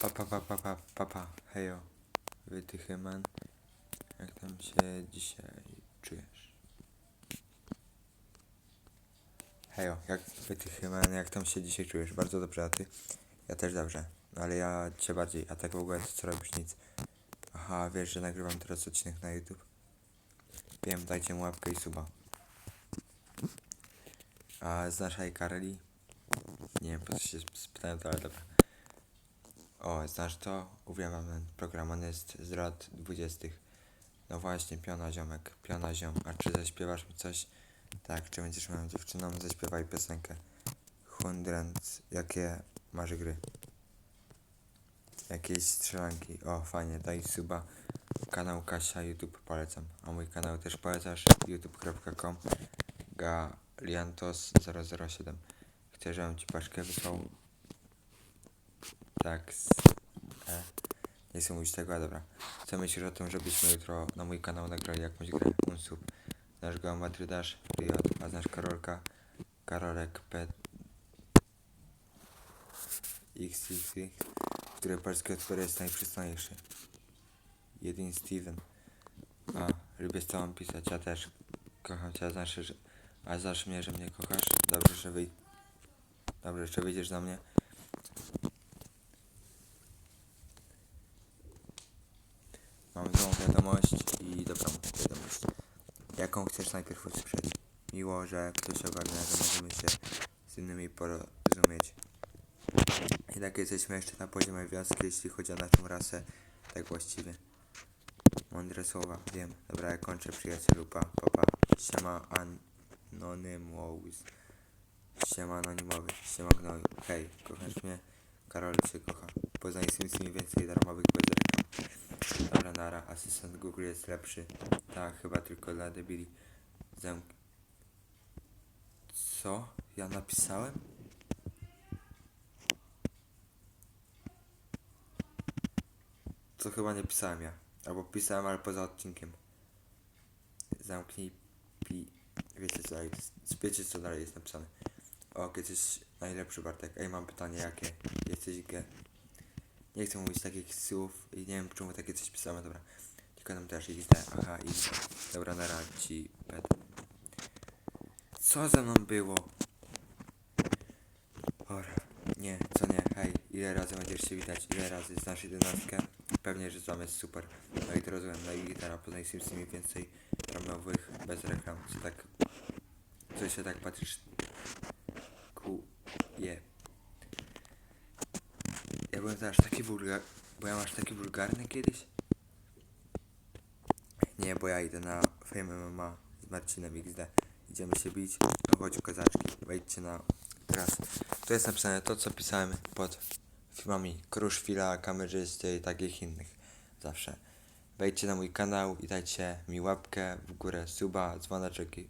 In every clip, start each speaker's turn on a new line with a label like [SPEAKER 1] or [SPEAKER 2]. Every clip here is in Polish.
[SPEAKER 1] Pa, pa, pa, pa, pa, pa, pa. Hejo, wytychyman. Jak tam się dzisiaj czujesz? Hejo, jak wytychyman, jak tam się dzisiaj czujesz? Bardzo dobrze, a ty? Ja też dobrze. Ale ja cię bardziej, a tak w ogóle to co robisz? Nic. Aha, wiesz, że nagrywam teraz odcinek na YouTube? Wiem, dajcie mu łapkę i suba. A znasz iCarly? Nie wiem, po co się spytałem to, ale dobra. O, znasz to? Uwielbiam ten program, on jest z lat dwudziestych. No właśnie, piona ziomek, piona ziom. A czy zaśpiewasz mi coś? Tak, czy będziesz moją dziewczyną? Zaśpiewaj piosenkę. Hundrant, jakie masz gry? Jakieś strzelanki. O, fajnie, daj suba. Kanał Kasia YouTube polecam. A mój kanał też polecasz? youtube.com Galiantos007 Chcesz, żebym ci paczkę wysłał? Tak. z- E. Nie chcę mówić tego, a dobra. Co myślisz o tym, żebyśmy jutro na mój kanał nagrali jakąś grę? Unsub. Znasz go Madrydasz? Riot. A znasz Karolka? Karolek P. XXX. Który polski utwór jest najprzystojniejszy. Jedyn Steven. A, lubię z tobą pisać, ja też. Kocham cię, a znaczy, że... A znasz mnie, że mnie kochasz? Dobrze, że wyj... Dobrze, że wyjdziesz za mnie. Mam złą wiadomość i dobrą wiadomość. Jaką chcesz najpierw usłyszeć? Miło, że ktoś ogarnia, że możemy się z innymi porozumieć. Jednak jesteśmy jeszcze na poziomie wioski, jeśli chodzi o naszą rasę, tak właściwie. Mądre słowa, wiem. Dobra, ja kończę przyjacielu, pa, pa, pa. Siema anonymous. Siema anonimowy, siema gnoju. Hej, kochasz mnie? Karol cię kocha. Poznaj z mi więcej darmowych bez reklam. Dobra, nara, asystent Google jest lepszy. Tak, chyba tylko dla debili. Zamk... Co? Ja napisałem? To chyba nie pisałem ja. Albo pisałem, ale poza odcinkiem. Zamknij pi... Wiecie co dalej, wiecie co dalej jest napisane. O, jesteś najlepszy Bartek. Ej, mam pytanie jakie? Jesteś G. Nie chcę mówić takich słów i nie wiem czemu takie coś pisałem, dobra. Tylko nam też XD, aha, i dobra, na pet. Co ze mną było? Ora, nie, co nie, hej, ile razy będziesz się widać, ile razy znasz jedenastkę? Pewnie, że tam jest super. No i to rozumiem, no i gitara, poznaj nimi więcej ramowych, bez reklam, co tak, co się tak patrzysz, ku, je. Ja byłem też taki wulgar, ja masz taki wulgarny kiedyś? Nie, bo ja idę na Fame MMA z Marcinem XD. Idziemy się bić. No chodź kozaczki, wejdźcie na teraz. Tu jest napisane to, co pisałem pod filmami Kruszwila, kamerzysty i takich innych. Zawsze. Wejdźcie na mój kanał i dajcie mi łapkę w górę, suba, dzwoneczek i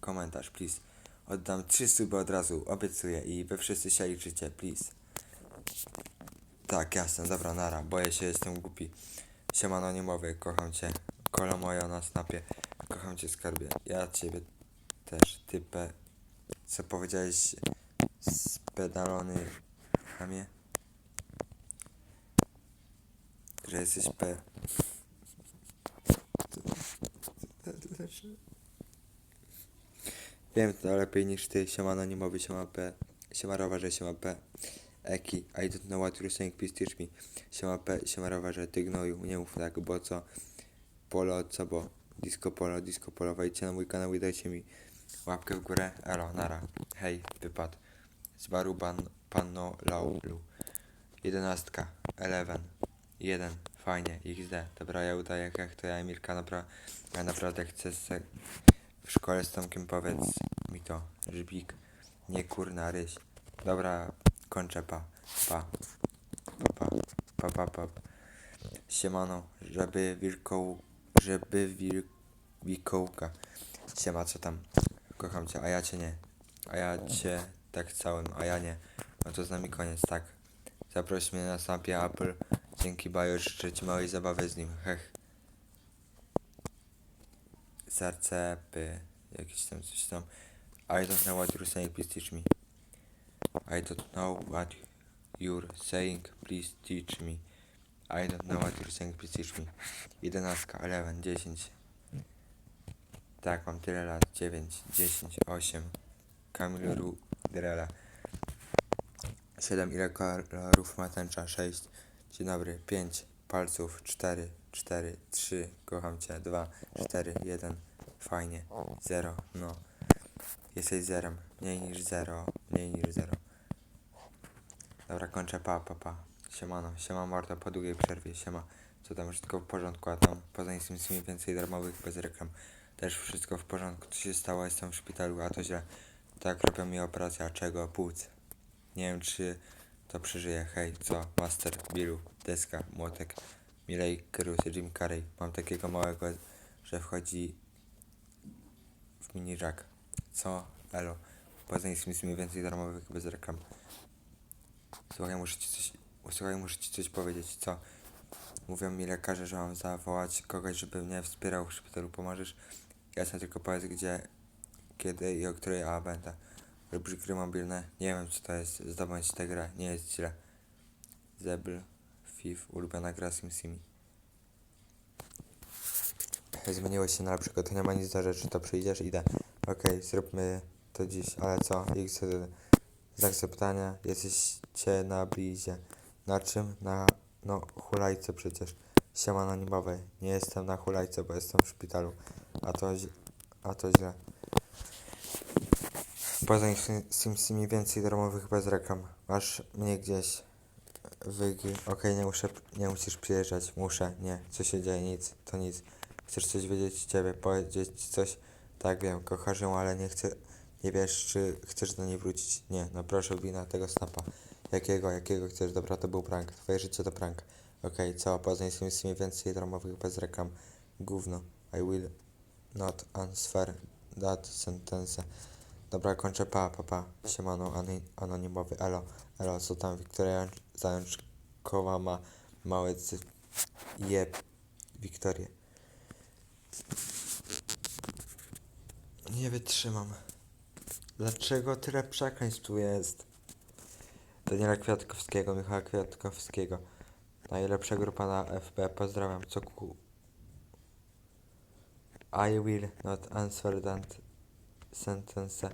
[SPEAKER 1] komentarz, please. Oddam trzy suby od razu, obiecuję i wy wszyscy się liczycie, please. Tak, jasne, dobra, nara, boję się, jestem głupi. Siemano nie mowy, kocham cię. Kola moja na snapie. Kocham cię skarbie. Ja ciebie też. Typę. Co powiedziałeś? Spedalony chamie? Że jesteś P. Wiem to lepiej niż ty. Siemano nie mowy, siema P. Siema rowerze, siema P. Eki, I don't know what you're saying, please teach. Siema P, siema rowerze, ty gnoju, nie mów tak, bo co? Polo, co bo? Disco polo, disco polo, wejdźcie na mój kanał i dajcie mi łapkę w górę. Elo, nara. Hej, wypad. Z baru ban, panno laulu. Jedenastka, eleven, jeden, fajnie, XD. Dobra, ja udaję jak to ja Emilka, napra ja naprawdę chcę se w szkole z Tomkiem powiedz mi to, żbik, nie kurna ryś. Dobra, kończę, pa, pa, pa, pa, pa, pa, pa. Siemano, żeby wilkoł, żeby wil, wilkołka. Siema, co tam? Kocham cię, a ja cię nie. A ja cię tak całym, a ja nie. No to z nami koniec, tak. Zaproś mnie na snapie Apple. Dzięki Bajo, życzę ci małej zabawy z nim. Hech. Serce, py, jakieś tam coś tam. I don't know what you're saying, please teach me. I don't know what you're saying, please teach me. I don't know what you're saying, please teach me. 11, 11, 10. Tak, mam tyle lat. 9, 10, 8. Kamil Rudrela. 7. Ile kolorów ma tęcza? 6. Dzień dobry. 5. Palców. 4, 4, 3. Kocham cię. 2, 4, 1. Fajnie. 0. No. Jesteś zerem. Mniej niż 0. Mniej niż 0. Dobra, kończę. Pa, pa, pa. Siemano. Siema mordo. Po długiej przerwie. Siema. Co tam? Wszystko w porządku? A tam poza instynkcjami więcej darmowych bez reklam. Też wszystko w porządku. Co się stało? Jestem w szpitalu, a to źle. Tak robią mi operację. A czego? Płuc. Nie wiem, czy to przeżyje. Hej, co? Master, Billu, deska, młotek, Miley, Cruz, Jim Carrey. Mam takiego małego, że wchodzi w mini jack. Co? Elo. Poza instynkcjami więcej darmowych bez reklam. Słuchaj, muszę ci coś, słuchaj, muszę ci coś powiedzieć, co? Mówią mi lekarze, że mam zawołać kogoś, żeby mnie wspierał w szpitalu. Pomożesz? Jasne, tylko powiedz gdzie, kiedy i o której A będę. Lubisz gry mobilne? Nie wiem co to jest. Zdobądź tę grę. Nie jest źle. Zebl, FIF, ulubiona gra SimSimi. Zmieniło się na lepszego, to nie ma nic do rzeczy, to przyjdziesz, idę. Okej, zróbmy to dziś, ale co? X, znak zapytania, jesteście na blizie. Na czym? Na, no, hulajce przecież. Siema anonimowej. Nie jestem na hulajce, bo jestem w szpitalu. A to, a to źle. Poza SimSimi więcej darmowych bez reklam. Masz mnie gdzieś. Wygi. Okej, nie muszę, nie musisz przyjeżdżać. Muszę. Nie. Co się dzieje? Nic. To nic. Chcesz coś wiedzieć ciebie? Powiedzieć coś? Tak wiem. Kochasz ją, ale nie chcę. Nie wiesz, czy chcesz do niej wrócić? Nie. No proszę, wina tego snapa. Jakiego? Jakiego chcesz? Dobra, to był prank. Twoje życie to prank. Okej, co? Poza SimSimi więcej darmowych bez reklam. Gówno. I will not answer that sentence. Dobra, kończę, pa, pa, pa. Siemano, anonimowy, elo, elo, co tam, Wiktoria Zajączkowa ma małe cy... Jeb, Wiktorię. Nie wytrzymam. Dlaczego tyle przekleństw tu jest? Daniela Kwiatkowskiego, Michała Kwiatkowskiego. Najlepszego pana FB, pozdrawiam, co ku... I will not answer that sentence.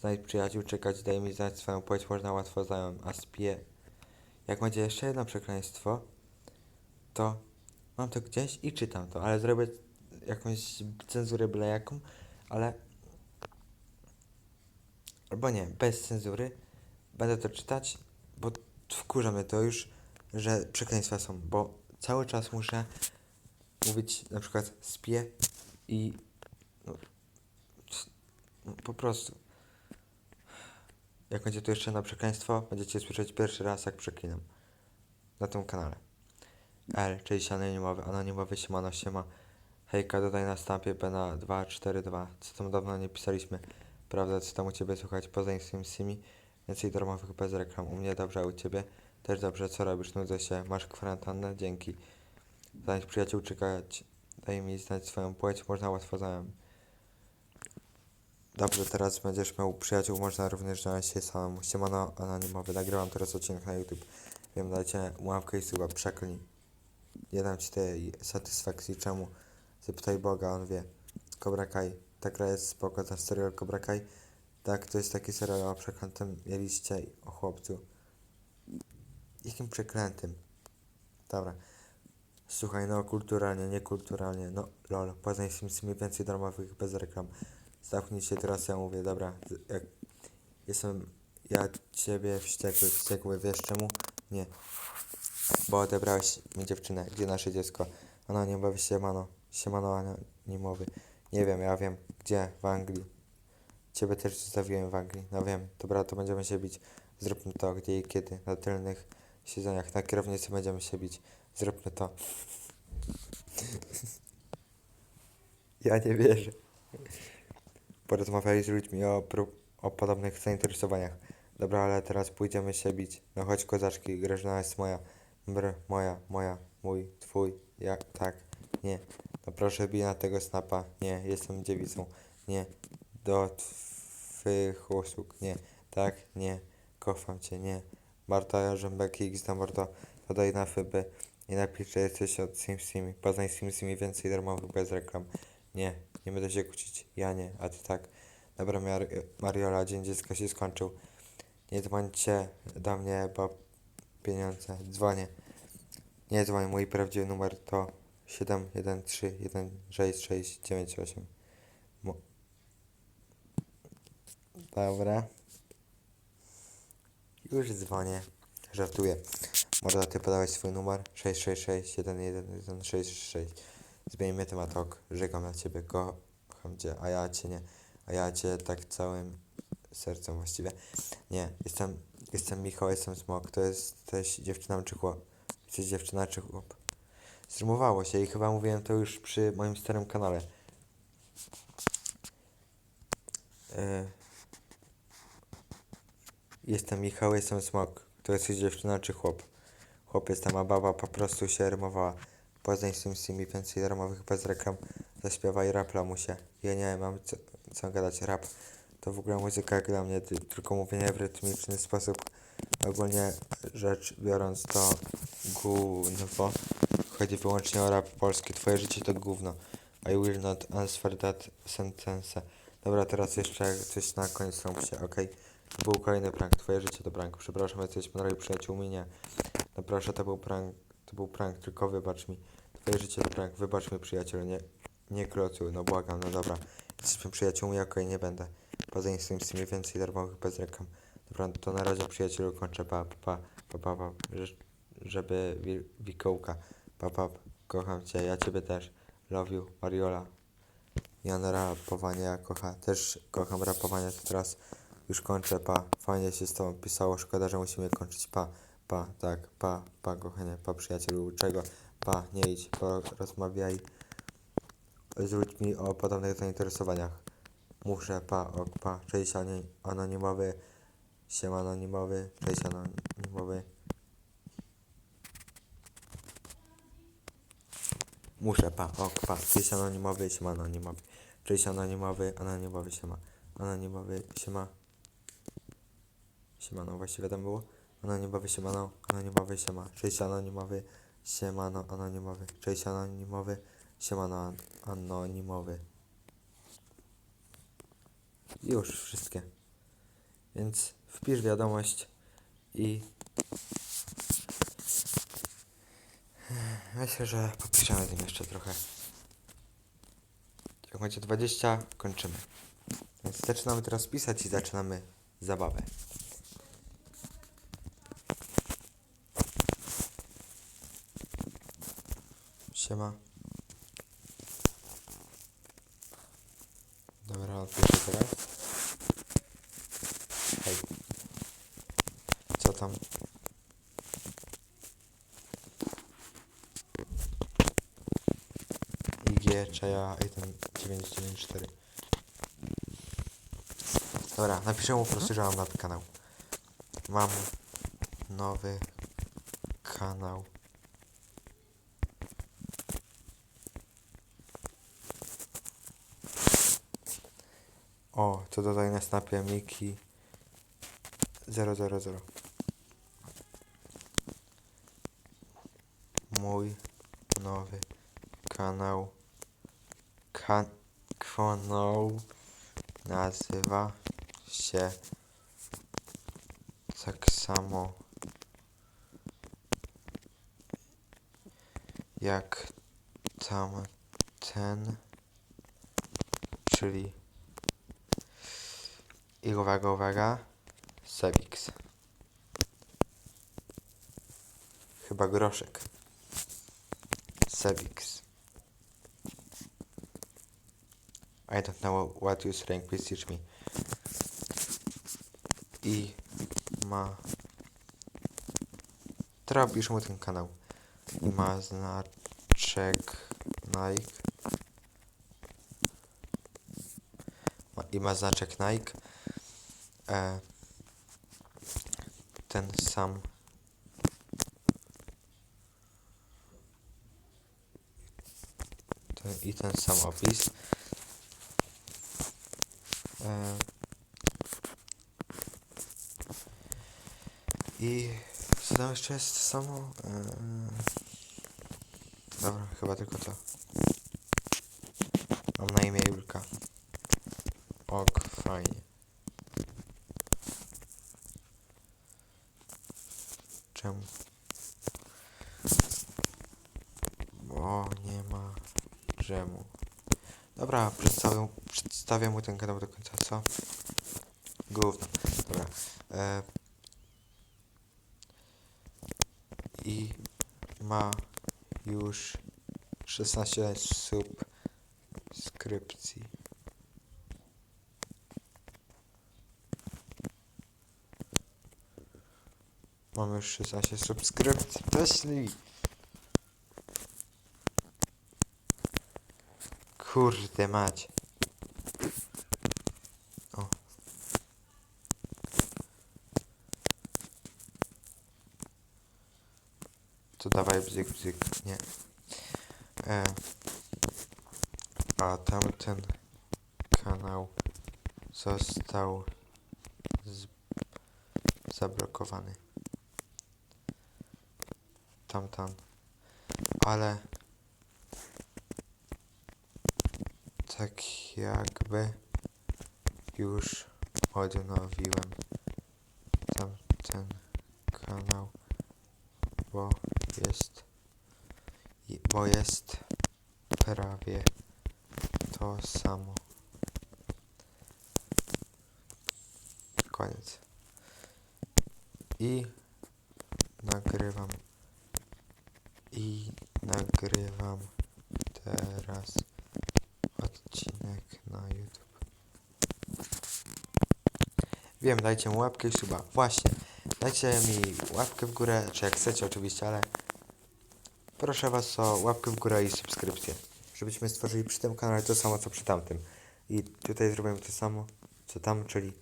[SPEAKER 1] Znajdź przyjaciół, czekać, daj mi znać swoją płeć, można łatwo zająć, a spie... Jak będzie jeszcze jedno przekleństwo, to mam to gdzieś i czytam to, ale zrobię jakąś cenzurę byle jaką, ale... Albo nie, bez cenzury. Będę to czytać, bo wkurza mnie to już, że przekleństwa są, bo cały czas muszę mówić na przykład spie i... No, no, po prostu. Jak będzie tu jeszcze na przekleństwo, będziecie słyszeć pierwszy raz, jak przeklinam. Na tym kanale. L, czyli się anonimowy, anonimowy siemano siema. Hejka, dodaj na stampie Bena 242. Co tam dawno nie pisaliśmy. Prawda, co tam u Ciebie słuchać poza Simi? Więcej darmowych bez reklam. U mnie dobrze, a u Ciebie też dobrze. Co robisz? Nudzę się. Masz kwarantannę? Dzięki. Znaleźć przyjaciół, czekać. Daj mi znać swoją płeć. Można łatwo zająć. Dobrze, teraz będziesz miał przyjaciół, można również znaleźć się samemu. Siemano anonimowy, nagrywam teraz odcinek na YouTube. Wiem, dajcie łapkę i suba, przeklnij. Nie dam ci tej satysfakcji, czemu? Zapytaj Boga, on wie. Cobra Kai, ta gra jest spoko, ten serial Cobra Kai. Tak, to jest taki serial o przeklętym mieliście o chłopcu. Jakim przeklętym? Dobra. Słuchaj, no kulturalnie, niekulturalnie, no lol, poznaj SimSimi więcej darmowych bez reklam. Zamknij się teraz, ja mówię, dobra, z- jak jestem ja ciebie wściekły, wściekły, wiesz czemu? Nie. Bo odebrałeś mi dziewczynę, gdzie nasze dziecko? Anonimowy siemano, siemano anonimowy. Nie wiem, ja wiem, gdzie, w Anglii. Ciebie też zostawiłem w Anglii, no wiem, dobra, to będziemy się bić. Zróbmy to, gdzie i kiedy, na tylnych siedzeniach, na kierownicy będziemy się bić. Zróbmy to. ja nie wierzę. Porozmawiali z ludźmi o, o podobnych zainteresowaniach. Dobra, ale teraz pójdziemy się bić. No chodź kozaczki, Grażyna jest moja. Br, moja, moja, mój, twój, jak, tak, nie. No proszę bij na tego snapa. Nie, jestem dziewicą. Nie. Do twych usług. Nie. Tak, nie. Kocham cię, nie. Marta Jarzębek X na mordo, dodaj na fyby i napisz, że jesteś od SimSimi. Poznaj SimSimi więcej darmowych bez reklam. Nie, nie będę się kłócić. Ja nie, a ty tak. Dobra, Mar Mariola, dzień dziecka się skończył. Nie dzwońcie do mnie, bo pieniądze. Dzwonię. Nie dzwoń, mój prawdziwy numer to 713166698. Dobra. Już dzwonię. Żartuję. Morda, ty podałeś swój numer 666 11166. Zmienimy temat ok. Żegam na ciebie, kocham cię, a ja cię nie. A ja cię tak całym sercem właściwie. Nie, jestem, jestem Michał, jestem Smok. To jesteś dziewczyną czy chłop? Jesteś dziewczyna czy chłop? Zrymowało się i chyba mówiłem to już przy moim starym kanale. E, Jestem Michał, jestem Smok. To jesteś dziewczyna czy chłop? Chłop jestem, a baba po prostu się rymowała. Poznań z tym z tymi więcej darmowych bez reklam. Zaśpiewaj rap lamusie. Ja nie mam co, co gadać rap. To w ogóle muzyka jak dla mnie, ty- tylko mówienie w rytmiczny sposób. Ogólnie rzecz biorąc to gówno. Chodzi wyłącznie o rap polski. Twoje życie to gówno. I will not answer that sentence. Dobra, teraz jeszcze coś na koniec lamusie, okej? To był kolejny prank. Twoje życie to prank. Przepraszam, jesteśmy drogi przyjaciółmi, nie. No proszę, to był prank, to był prank, tylko wybacz mi. Twoje życie to prank, wybacz mi przyjacielu, nie, nie klocuj, no błagam, no dobra. Jesteśmy przyjaciółmi, okej, nie będę. Poza tym z tymi więcej darmowych bez reklam. Dobra, to na razie przyjacielu kończę, pa, pa, pa, pa, pa, żeby wi- wikołka, pa, pa, kocham cię, ja ciebie też. Love you, Mariola. Jan rapowanie kocha, też kocham rapowanie, to teraz już kończę, pa. Fajnie się z tobą pisało, szkoda, że musimy kończyć, pa. Pa, tak, pa, pa, kochanie, pa, przyjacielu, czego? Pa, nie idź, porozmawiaj z ludźmi o podobnych zainteresowaniach. Muszę, pa, ok, pa, cześć anonimowy, siema anonimowy, cześć anonimowy. Muszę, pa, ok, pa, cześć anonimowy, siema anonimowy, cześć anonimowy, anonimowy, siema, anonimowy, siema. Siemano, właściwie tam było? Anonimowy siemano, anonimowy siema. Cześć anonimowy, siemano, anonimowy. Cześć anonimowy, siemano, an- anonimowy. Już wszystkie. Więc wpisz wiadomość i myślę, że popiszemy tym jeszcze trochę. Jak macie 20, kończymy. Więc zaczynamy teraz pisać i zaczynamy zabawę. Siema. Dobra, odpiszę teraz. Hej. Co tam? IG, czaja 1994. Dobra, napiszę mu po prostu, że mam nowy kanał. Mam nowy kanał. O, to dodaj na snapie Miki 000. Mój nowy kanał. Kan kanał nazywa się tak samo jak tamten, czyli i uwaga, uwaga, Sebix. Chyba groszek. Sebix. I don't know what you saying, please teach me. I ma... Teraz pisz mu ten kanał. I ma znaczek Nike. Ma, I ma znaczek Nike. E, ten sam. Ten, I ten sam opis. E, I co tam jeszcze jest samo? Eee... Dobra, chyba tylko to. Mam na imię Julka. Ok, fajnie. Czemu? Bo nie ma czemu. Dobra, przedstawię, przedstawię mu ten kanał do końca, co? Gówno. Dobra. E, I ma już 16 subskrypcji. Mam już 16 subskrypcji. Weźli! Kurde mać. Dawaj bzyk, bzyk. Nie. E. A tamten kanał został zablokowany. Tamten. Ale tak jakby już odnowiłem tamten kanał, bo jest bo jest prawie to samo. Koniec. I nagrywam i nagrywam teraz odcinek na YouTube. Wiem, dajcie mu łapkę i suba. Właśnie. Dajcie mi łapkę w górę, czy jak chcecie oczywiście, ale proszę was o łapkę w górę i subskrypcję. Żebyśmy stworzyli przy tym kanale to samo co przy tamtym. I tutaj zrobimy to samo co tam, czyli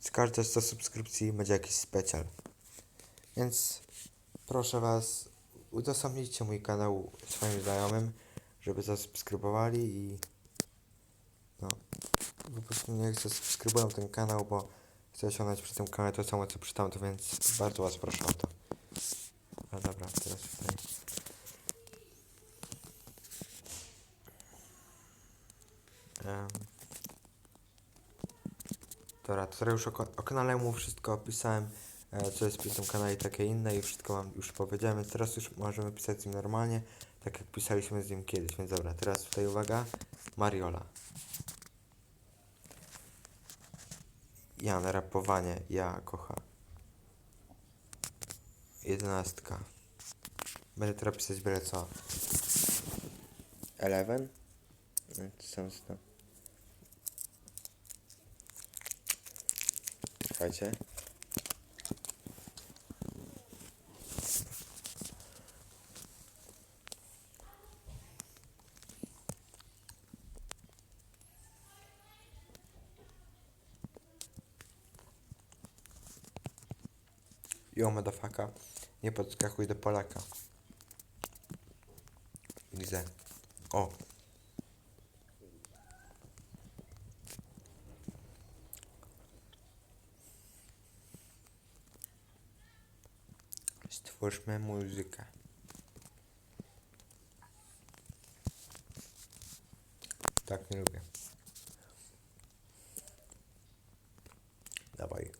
[SPEAKER 1] z każdej 100 subskrypcji będzie jakiś specjal. Więc proszę was, udostępnijcie mój kanał swoim znajomym, żeby zasubskrybowali i no, po prostu niech zasubskrybują ten kanał, bo chcę osiągnąć przy tym kanale to samo co przy tamtym, więc bardzo was proszę o to. No dobra, teraz tutaj. Em. Teraz już o, o kanale mu wszystko opisałem, e, co jest przy tym kanale i takie inne i wszystko wam już powiedziałem, więc teraz już możemy pisać z nim normalnie, tak jak pisaliśmy z nim kiedyś, więc dobra, teraz tutaj uwaga, Mariola. Jan, rapowanie, ja kocha. Jedenastka. Będę teraz pisać byle co. Eleven? No, to są sto. Czekajcie. Jo, motherfucker. Nie podskakuj do Polaka. Widzę. O. Stwórzmy muzykę. Tak nie lubię. Dawaj.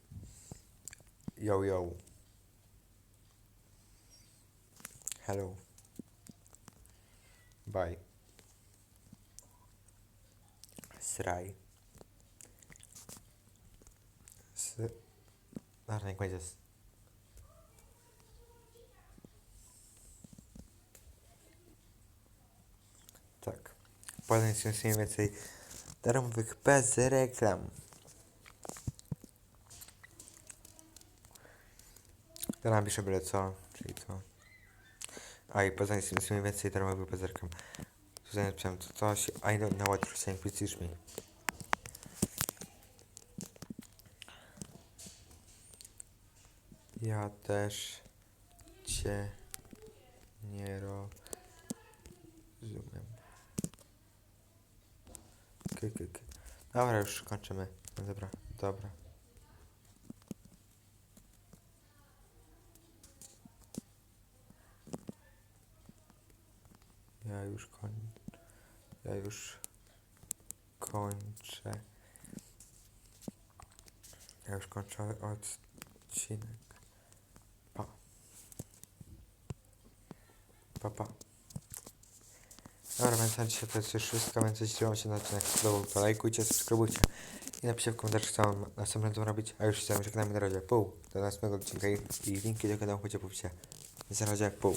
[SPEAKER 1] Yo, yo. Hello. Bye. Sraj. S... Dobra, niech będzie. Tak. Potem się mniej więcej darmowych bez reklam. Teraz napiszę byle co, czyli to. A i poza tym mniej więcej darmowych bez reklam. Tutaj napisałem to coś, I don't know what you're saying, please teach me. Ja też cię nie Dobra, już kończymy. No dobra, dobra. Ja już koń... Ja już kończę. Ja już kończę odcinek. Pa. Pa, pa. Dobra, więc na dzisiaj to jest już wszystko, więc jeśli wam się ten odcinek spodobał, to lajkujcie, subskrybujcie i napiszcie w komentarzu, co mam następnym razem robić, a już się żegnamy na razie, pół, do następnego odcinka i, linki do kanału w opisie. Na razie, pół.